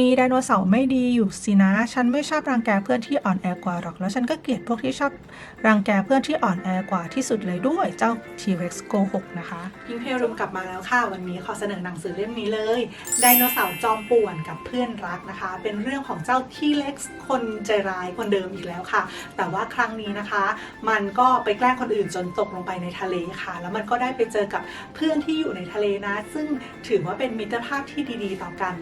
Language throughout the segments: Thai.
มีไดโนเสาร์ไม่ดีอยู่สินะ ฉันไม่ชอบรังแกเพื่อนที่อ่อนแอกว่าหรอก แล้วฉันก็เกลียดพวกที่ชอบรังแกเพื่อนที่อ่อนแอกว่าที่สุดเลยด้วย เจ้า T-Rex โกหกนะคะพิงเพลรุมกลับมาแล้วค่ะ วันนี้ขอเสนอหนังสือเล่มนี้เลย ไดโนเสาร์จอมป่วนกับเพื่อนรักนะคะ เป็นเรื่องของเจ้า T-Rex คนใจร้ายคนเดิมอีกแล้วค่ะ แต่ว่าครั้งนี้นะคะ มันก็ไปแกล้งคนอื่นจนตกลงไปในทะเลค่ะ แล้วมันก็ได้ไปเจอกับเพื่อนที่อยู่ในทะเลนะ ซึ่งถือว่าเป็นมิตรภาพที่ดี ๆ ต่อกัน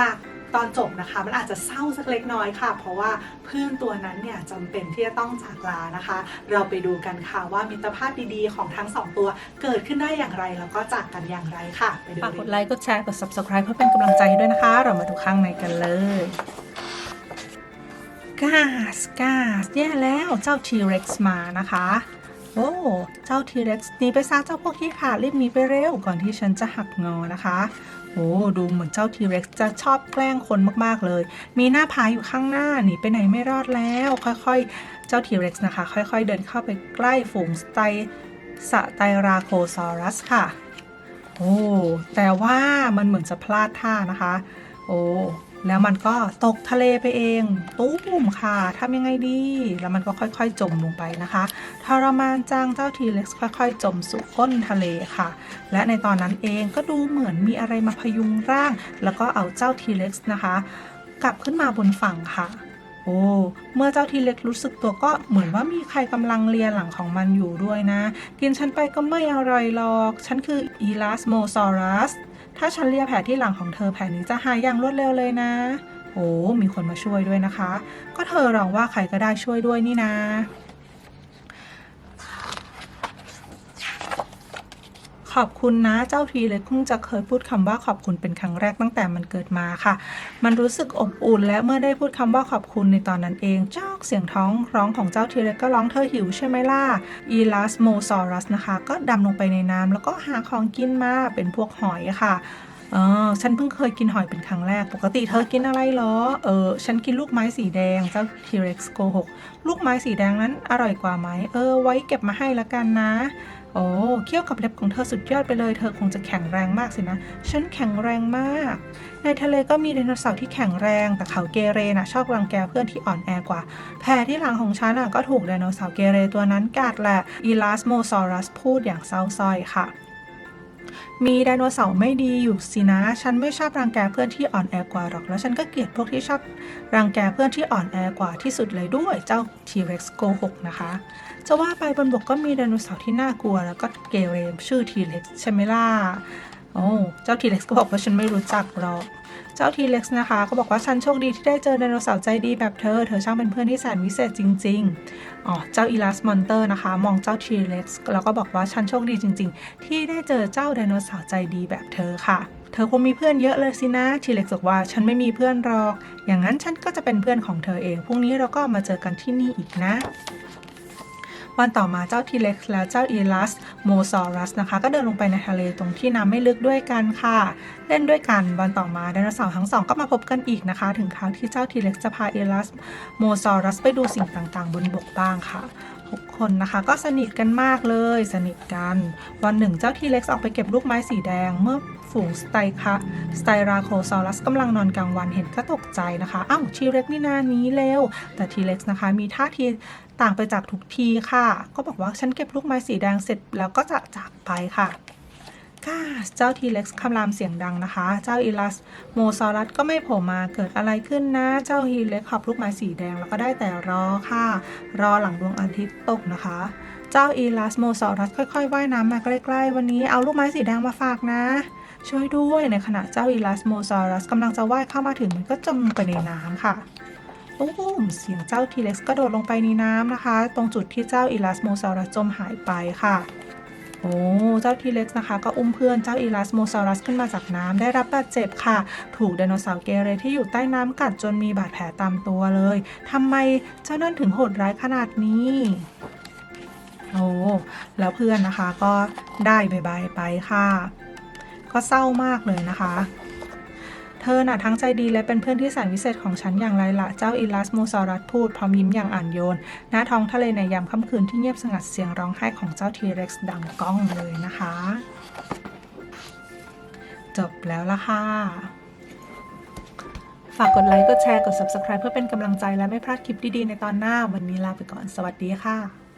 มากๆ ตอนจบนะคะ มันอาจจะเศร้าสักเล็กน้อยค่ะ เพราะว่าเพื่อนตัวนั้นเนี่ยจำเป็นที่จะต้องจากลานะคะ เราไปดูกันค่ะว่ามิตรภาพดีๆ ของทั้งสองตัวเกิดขึ้นได้อย่างไร แล้วก็จากกันอย่างไรค่ะไปดูฝากกดไลค์กดแชร์กด subscribe เพื่อเป็นกำลังใจให้ด้วยนะคะ เรามาดูข้างในกันเลยกาสกาสแย่แล้วเจ้า T-Rex มานะคะโอ้ เจ้า T-Rex หนีไปซะเจ้าพวกที่ขาดรีบหนีไปเร็วก่อนที่ฉันจะหักงอนะคะ โอ้ดูเหมือนเจ้าทีเร็กซ์จะชอบแกล้งคนมากๆเลย มีหน้าผาอยู่ข้างหน้าหนีไปไหนไม่รอดแล้ว ค่อยๆ เจ้าทีเร็กซ์นะคะ ค่อยๆ เดินเข้าไปใกล้ฝูงสไตสไตราโคซอรัสค่ะ โอ้แต่ว่ามันเหมือนจะพลาดท่านะคะ โอ้ แล้วมันก็ตกทะเลไปเอง ตุ้มค่ะทำยังไงดี แล้วมันก็ค่อยๆ จมลงไปนะคะทรมานจังเจ้าทีเล็กซ์ค่อยๆ จมสู่ก้นทะเลค่ะ และในตอนนั้นเองก็ดูเหมือนมีอะไรมาพยุงร่าง แล้วก็เอาเจ้าทีเล็กซ์นะคะ กลับขึ้นมาบนฝั่งค่ะโอ้ เมื่อเจ้าทีเล็กรู้สึกตัวก็เหมือนว่ามีใครกำลังเลียหลังของมันอยู่ด้วยนะ กินฉันไปก็ไม่อร่อยหรอก ฉันคืออีลาสโมซอรัส ถ้าฉันเลียแผลที่หลังของเธอแผลนี้จะหายอย่างรวดเร็วเลยนะโอ้มีคนมาช่วยด้วยนะคะ ก็เธอร้องว่าใครก็ได้ช่วยด้วยนี่นะ ขอบคุณนะเจ้าทีเล็กเพิ่งจะเคยพูดคำว่าขอบคุณเป็นครั้งแรกตั้งแต่มันเกิดมาค่ะ มันรู้สึกอบอุ่นและเมื่อได้พูดคำว่าขอบคุณในตอนนั้นเอง จอกเสียงท้องร้องของเจ้าทีเล็กก็ร้องเธอหิวใช่ไหมล่ะอีลาสโมซอรัสนะคะ ก็ดำลงไปในน้ำแล้วก็หาของกินมาเป็นพวกหอยค่ะเออฉันเพิ่งเคยกินหอยเป็นครั้งแรก ปกติเธอกินอะไรเหรอ เออ ฉันกินลูกไม้สีแดง เจ้า T-Rex โกหก ลูกไม้สีแดงนั้นอร่อยกว่าไหม เออ ไว้เก็บมาให้ละกันนะ โอ้เขี้ยวกับเล็บของเธอสุดยอดไปเลย เธอคงจะแข็งแรงมากสินะ ฉันแข็งแรงมาก ในทะเลก็มีไดโนเสาร์ที่แข็งแรง แต่เขาเกเรนะชอบรังแกเพื่อนที่อ่อนแอกว่า แผลที่หลังของฉันน่ะก็ถูกไดโนเสาร์เกเรตัวนั้นกัดแหละอีลาสโมซอรัสพูดอย่างเศร้าซ้อยค่ะ มีไดโนเสาร์ไม่ดีอยู่สินะ ฉันไม่ชอบรังแกเพื่อนที่อ่อนแอกว่าหรอก แล้วฉันก็เกลียดพวกที่ชอบรังแกเพื่อนที่อ่อนแอกว่าที่สุดเลยด้วย เจ้าทีเว็กซ์โกหกนะคะ จะว่าไปบนบกก็มีไดโนเสาร์ที่น่ากลัว แล้วก็เกเรชื่อ T-Rex ใช่ไหมล่ะ โอ้เจ้า T-Rex ก็บอกว่าฉันไม่รู้จักหรอก เจ้า T-Rex นะคะ ก็บอกว่าฉันโชคดีที่ได้เจอไดโนเสาร์ใจดีแบบเธอ เธอช่างเป็นเพื่อนที่แสนวิเศษจริง ๆ อ๋อ เจ้าอีลาสมอนเตอร์นะคะ มองเจ้า T-Rex แล้วก็บอกว่าฉันโชคดีจริง ๆ ที่ได้เจอเจ้าไดโนเสาร์ใจดีแบบเธอค่ะ เธอคงมีเพื่อนเยอะเลยสินะ T-Rex บอกว่าฉันไม่มีเพื่อนหรอก อย่างนั้นฉันก็จะเป็นเพื่อนของเธอเอง พรุ่งนี้เราก็มาเจอกันที่นี่อีกนะ วันต่อมาเจ้าทีเล็กและเจ้าอีลัสโมซอรัสนะคะ ก็เดินลงไปในทะเลตรงที่น้ำไม่ลึกด้วยกันค่ะ เล่นด้วยกันวันต่อมาไดโนเสาร์ทั้งสองก็มาพบกันอีกนะคะ ถึงคราวที่เจ้าทีเล็กจะพาอีลัสโมซอรัสไปดูสิ่งต่างๆ บนบกบ้างค่ะ ทุกคนนะคะ ก็สนิทกันมากเลยสนิทกัน วันหนึ่งเจ้าทีเล็กออกไปเก็บลูกไม้สีแดง เมื่อฝูงสไตคะสไตราโคซอรัสกำลังนอนกลางวันเห็นก็ตกใจนะคะอ้าวทีเล็กนี่นานี้เร็ว แต่ทีเล็กนะคะมีท่าทีต่างไปจากทุกทีค่ะ ก็บอกว่าฉันเก็บลูกไม้สีแดงเสร็จแล้วก็จะจากไปค่ะ กาเจ้าทีเล็กซ์คำรามเสียงดังนะคะ เจ้าอีลัสโมซอรัสก็ไม่โผล่มาเกิดอะไรขึ้นนะ เจ้าทีเล็กขับลูกไม้สีแดงแล้วก็ได้แต่รอค่ะ รอหลังดวงอาทิตย์ตกนะคะ เจ้าอีลัสโมซอรัสค่อยๆว่ายน้ำมาใกล้ๆ วันนี้เอาลูกไม้สีแดงมาฝากนะช่วยด้วยในขณะเจ้าอีลัสโมซอรัสกำลังจะว่ายเข้ามาถึงมันก็จมไปในน้ำค่ะโอ้มเสียงเจ้าทีเล็กซ์กระโดดลงไปในน้ำนะคะ ตรงจุดที่เจ้าอีลัสโมซอรัสจมหายไปค่ะ โอ้เจ้าทีเล็กซ์นะคะ ก็อุ้มเพื่อนเจ้าอีลัสโมซอรัสขึ้นมาจากน้ำได้รับบาดเจ็บค่ะ ถูกไดโนเสาร์เกเรที่อยู่ใต้น้ำกัดจนมีบาดแผลตามตัวเลยทำไมเจ้านั่นถึงโหดร้ายขนาดนี้โอ้แล้วเพื่อนนะคะก็ได้บายบายไปค่ะ ก็เศร้ามากเลยนะคะ เธอน่ะทั้งใจดีและเป็นเพื่อนที่แสนวิเศษของฉันอย่างไรล่ะ เจ้าอีลัสโมซอรัสพูดพร้อมยิ้มอย่างอ่อนโยน หน้าท้องทะเลในยามค่ำคืนที่เงียบสงัดเสียงร้องไห้ของเจ้าทีเร็กซ์ดังก้องเลยนะคะ จบแล้วละค่ะ ฝากกดไลค์ กดแชร์ กด subscribe เพื่อเป็นกำลังใจและไม่พลาดคลิปดีๆในตอนหน้า วันนี้ลาไปก่อน สวัสดีค่ะ